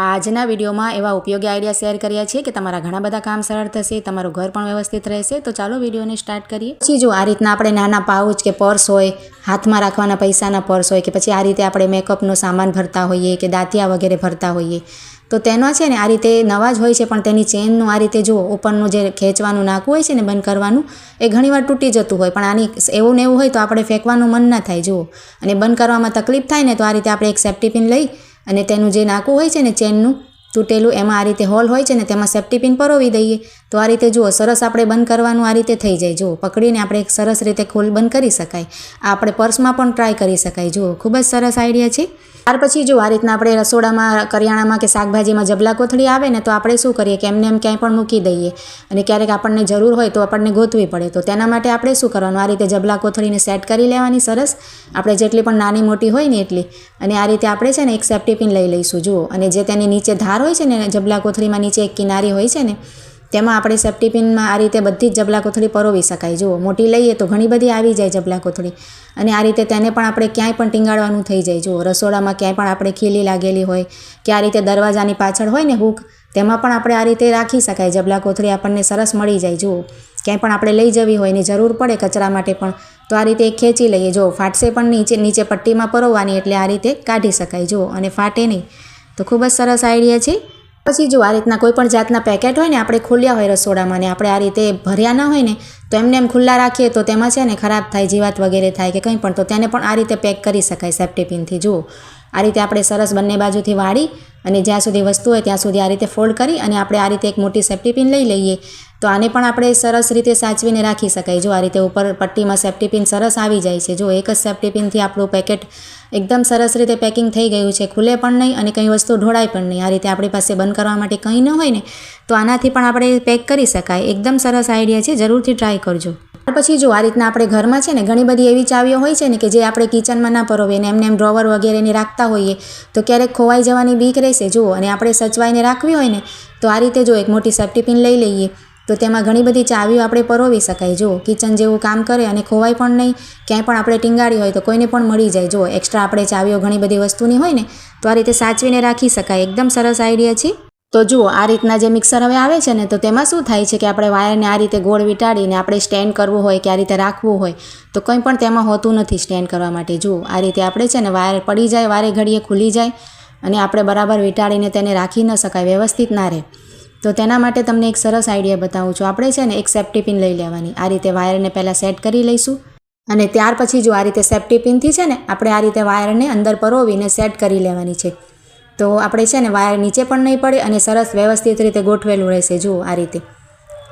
આજના વિડીયોમાં એવા ઉપયોગી આઈડિયા શેર કર્યા છે કે તમારા ઘણા બધા કામ સરળ થશે, તમારું ઘર પણ વ્યવસ્થિત રહેશે. તો ચાલો વિડીયોને સ્ટાર્ટ કરીએ. પછી જો આ રીતના આપણે નાના પાઉચ કે પર્સ હોય, હાથમાં રાખવાના પૈસાના પર્સ હોય કે પછી આ રીતે આપણે મેકઅપનો સામાન ભરતા હોઈએ કે દાંતિયા વગેરે ભરતા હોઈએ, તો તેનો છે ને આ રીતે નવા જ હોય છે, પણ તેની ચેનનું આ રીતે જુઓ ઉપરનું જે ખેંચવાનું નાખવું હોય છે ને બંધ કરવાનું, એ ઘણીવાર તૂટી જતું હોય. પણ આની એવું ને એવું હોય તો આપણે ફેંકવાનું મન ના થાય, જુઓ. અને બંધ કરવામાં તકલીફ થાય ને તો આ રીતે આપણે એક સેફ્ટી પિન લઈ અને તેનું જે નાકું હોય છે ને ચેનનું, તૂટેલું, એમાં આ રીતે હોલ હોય છે ને, તેમાં સેફ્ટી પિન પરોવી દઈએ. તો આ રીતે જુઓ, સરસ આપણે બંધ કરવાનું આ રીતે થઈ જાય. જુઓ, પકડીને આપણે એક સરસ રીતે ખોલ બંધ કરી શકાય. આ આપણે પર્સમાં પણ ટ્રાય કરી શકાય. જુઓ, ખૂબ જ સરસ આઈડિયા છે. ત્યાર પછી જો આ રીતના આપણે રસોડામાં, કરિયાણામાં કે શાકભાજીમાં જબલા કોથળી આવે ને, તો આપણે શું કરીએ કે એમને એમ ક્યાંય પણ મૂકી દઈએ. અને ક્યારેક આપણને જરૂર હોય તો આપણને ગોતવી પડે. તો તેના માટે આપણે શું કરવાનું? આ રીતે જબલા કોથળીને સેટ કરી લેવાની સરસ. આપણે જેટલી પણ નાની મોટી હોય ને એટલી. અને આ રીતે આપણે છે ને એક સેફ્ટી પિન લઈ લઈશું. જુઓ. અને જે તેની નીચે ધાર હોય છે ને, જબલા કોથળીમાં નીચે એક કિનારી હોય છે ને તેમાં આપણે સેફ્ટી પિનમાં આ રીતે બધી જ જબલા કોથળી પરોવી શકાય. જુઓ, મોટી લઈએ તો ઘણી બધી આવી જાય જબલા કોથળી અને આ રીતે તેને પણ આપણે ક્યાંય પણ ટીંગાડવાનું થઈ જાય. જુઓ, રસોડામાં ક્યાંય પણ આપણે ખીલી લાગેલી હોય કે આ રીતે દરવાજાની પાછળ હોય ને હૂક તેમાં પણ આપણે આ રીતે રાખી શકાય. જબલા કોથળી આપણને સરસ મળી જાય. જુઓ, ક્યાંય પણ આપણે લઈ જવી હોય ને જરૂર પડે કચરા માટે પણ, તો આ રીતે ખેંચી લઈએ. જો ફાટશે પણ નીચે નીચે પટ્ટીમાં પરોવવાની એટલે આ રીતે કાઢી શકાય. જુઓ, અને ફાટે નહીં. તો ખૂબ જ સરસ આઈડિયા છે. પછી જો આ રીતના કોઈ પણ જાતના પેકેટ હોય ને, આપણે ખોલ્યા હોય રસોડામાં ને આપણે આ રીતે ભર્યા ના હોય ને, તો એમને એમ ખુલ્લા રાખીએ તો તેમાં છે ને ખરાબ થાય, જીવાત વગેરે થાય કે કંઈ પણ, તો તેને પણ આ રીતે પેક કરી શકાય સેફ્ટી પિનથી જુઓ, આ રીતે આપણે સરસ બંને બાજુથી વાળી અને જ્યાં સુધી વસ્તુ હોય ત્યાં સુધી આ રીતે ફોલ્ડ કરી અને આપણે આ રીતે એક મોટી સેફ્ટી પિન લઈ લઈએ. તો આને પણ આપણે સરસ રીતે સાચવીને રાખી શકાય. જો આ રીતે ઉપર પટ્ટીમાં સેફ્ટી પિન સરસ આવી જાય છે. જો એક જ સેફ્ટી પિનથી આપણું પેકેટ એકદમ સરસ રીતે પેકિંગ થઈ ગયું છે, ખુલે પણ નહીં અને કંઈ વસ્તુ ઢોળાય પણ નહીં. આ રીતે આપણી પાસે બંધ કરવા માટે કંઈ ન હોય ને, તો આનાથી પણ આપણે પેક કરી શકાય. એકદમ સરસ આઈડિયા છે. જરૂરથી ટ્રાય કરજો. પછી જો આ રીતના આપણે ઘરમાં છે ને, ઘણી બધી એવી ચાવીઓ હોય છે ને કે જે આપણે કિચનમાં ના પરોવીએ ને એમને એમ ડ્રોવર વગેરેને રાખતા હોઈએ, તો ક્યારેક ખોવાઈ જવાની બીક રહેશે. જુઓ, અને આપણે સચવાઈને રાખવી હોય ને, તો આ રીતે જો એક મોટી સેફ્ટી પિન લઈ લઈએ. તો તેમાં ઘણી બધી ચાવીઓ આપણે પરોવી શકાય. જો કિચન જેવું કામ કરે અને ખોવાય પણ નહીં, ક્યાંય પણ આપણે ટીંગાડી હોય તો કોઈને પણ મળી જાય. જો એક્સ્ટ્રા આપણે ચાવીઓ ઘણી બધી વસ્તુની હોય ને, તો આ રીતે સાચવીને રાખી શકાય. એકદમ સરસ આઈડિયા છે. તો જુઓ, આ રીતના જે મિક્સર હવે આવે છે ને, તો તેમાં શું થાય છે કે આપણે વાયરને આ રીતે ગોળ વીંટાડીને આપણે સ્ટેન્ડ કરવું હોય, કે આ રીતે રાખવું હોય, તો કંઈ પણ તેમાં હોતું નથી સ્ટેન્ડ કરવા માટે. જુઓ, આ રીતે આપણે છે ને, વાયર પડી જાય, વારે ઘડીએ ખુલી જાય અને આપણે બરાબર વીંટાડીને તેને રાખી ન શકાય, વ્યવસ્થિત ના રહે. તો તેના માટે તમને એક સરસ આઈડિયા બતાવું છું. આપણે છે ને એક સેફ્ટી પિન લઈ લેવાની. આ રીતે વાયરને પહેલાં સેટ કરી લઈશું. અને ત્યાર પછી જો આ રીતે સેફ્ટી પિનથી છે ને આપણે આ રીતે વાયરને અંદર પરોવીને સેટ કરી લેવાની છે. તો આપણે છે ને વાયર નીચે પણ નહીં પડે અને સરસ વ્યવસ્થિત રીતે ગોઠવેલું રહેશે. જુઓ આ રીતે.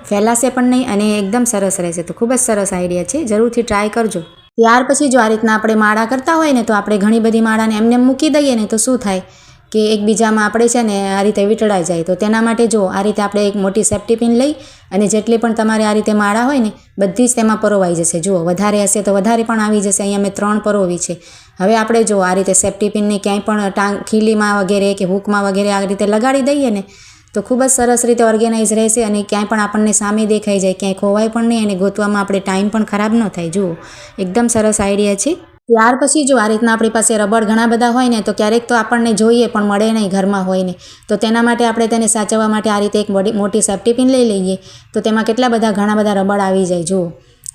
ફેલાશે પણ નહીં અને એકદમ સરસ રહેશે. તો ખૂબ જ સરસ આઈડિયા છે. જરૂરથી ટ્રાય કરજો. ત્યાર પછી જો આ રીતના આપણે માળા કરતા હોય ને તો આપણે ઘણી બધી માળાને એમને મૂકી દઈએ ને તો શું થાય? કે એકબીજામાં આપણે છે ને આ રીતે વીંટળાઈ જાય. તો તેના માટે જો આ રીતે આપણે એક મોટી સેફ્ટી પિન લઈ અને જેટલી પણ તમારે આ રીતે માળા હોય ને, બધી જ તેમાં પરોવાઈ જશે. જુઓ, વધારે હશે તો વધારે પણ આવી જશે. અહીંયા મેં ત્રણ પરોવી છે. હવે આપણે જો આ રીતે સેફ્ટી પિનને ક્યાંય પણ ટાંગ, ખીલીમાં વગેરે કે હૂકમાં વગેરે આ રીતે લગાડી દઈએ ને, તો ખૂબ જ સરસ રીતે ઓર્ગેનાઇઝ રહેશે અને ક્યાંય પણ આપણને સામે દેખાઈ જાય, ક્યાંય ખોવાય પણ નહીં અને ગોતવામાં આપણે ટાઈમ પણ ખરાબ ન થાય. જુઓ, એકદમ સરસ આઈડિયા છે. ત્યાર પછી જો આ રીતના આપણી પાસે રબડ ઘણા બધા હોય ને, તો ક્યારેક તો આપણને જોઈએ પણ મળે નહીં ઘરમાં હોય ને. તો તેના માટે આપણે તેને સાચવવા માટે આ રીતે એક મોટી સેફ્ટી પિન લઈ લઈએ. તો તેમાં કેટલા બધા ઘણા બધા રબડ આવી જાય, જુઓ.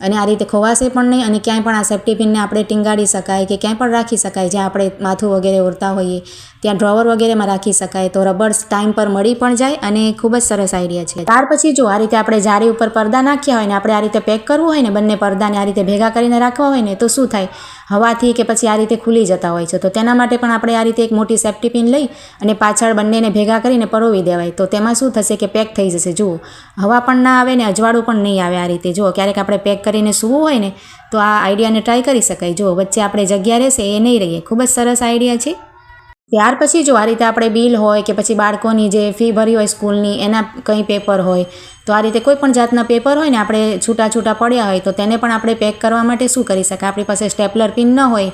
અને આ રીતે ખોવાશે પણ નહીં અને ક્યાંય પણ આ સેફ્ટી પિનને આપણે ટીંગાડી શકાય કે ક્યાંય પણ રાખી શકાય, જ્યાં આપણે માથું વગેરે ઓરતા હોઈએ, ત્યાં ડ્રોવર વગેરેમાં રાખી શકાય. તો રબર ટાઈમ પર મળી પણ જાય અને ખૂબ જ સરસ આઈડિયા છે. ત્યાર પછી જો આ રીતે આપણે જારી ઉપર પડદા નાખ્યા હોય ને, આપણે આ રીતે પેક કરવું હોય ને, બંને પડદાને આ રીતે ભેગા કરીને રાખવા હોય ને, તો શું થાય? હવાથી કે પછી આ રીતે ખુલી જતા હોય છે. તો તેના માટે પણ આપણે આ રીતે એક મોટી સેફ્ટી પિન લઈ અને પાછળ બંનેને ભેગા કરીને પરોવી દેવાય. તો તેમાં શું થશે કે પેક થઈ જશે. જુઓ, હવા પણ ના આવે ને અજવાળું પણ નહીં આવે આ રીતે. જુઓ, ક્યારેક આપણે પેક કરીને સૂવું હોય ને તો આ આઈડિયાને ટ્રાય કરી શકાય. જુઓ, વચ્ચે આપણે જગ્યા રહેશે એ નહીં રહીએ. ખૂબ જ સરસ આઈડિયા છે. ત્યાર પછી જો આ રીતે આપણે બિલ હોય કે પછી બાળકોની જે ફી ભરી હોય સ્કૂલની, એના કંઈ પેપર હોય, તો આ રીતે કોઈ પણ જાતના પેપર હોય ને આપણે છૂટા છૂટા પડ્યા હોય તો તેને પણ આપણે પેક કરવા માટે શું કરી શકાય? આપણી પાસે સ્ટેપલર પિન ન હોય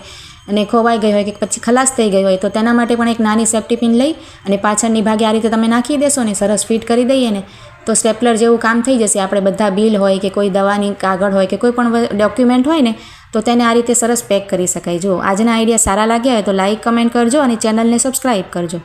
અને ખોવાઈ ગઈ હોય કે પછી ખલાસ થઈ ગઈ હોય, તો તેના માટે પણ એક નાની સેફ્ટી પિન લઈ અને પાછળની ભાગે આ રીતે તમે નાખી દેશો ને, સરસ ફિટ કરી દઈએ ને, તો સ્ટેપલર જેવું કામ થઈ જશે. આપણે બધા બિલ હોય કે કોઈ દવાની કાગળ હોય કે કોઈ પણ ડોક્યુમેન્ટ હોય ને તો તેને આ રીતે સરસ પેક કરી શકાય. જો આજના આઈડિયા સારા લાગ્યા હોય તો લાઇક કમેન્ટ કરજો અને ચેનલને સબસ્ક્રાઈબ કરજો.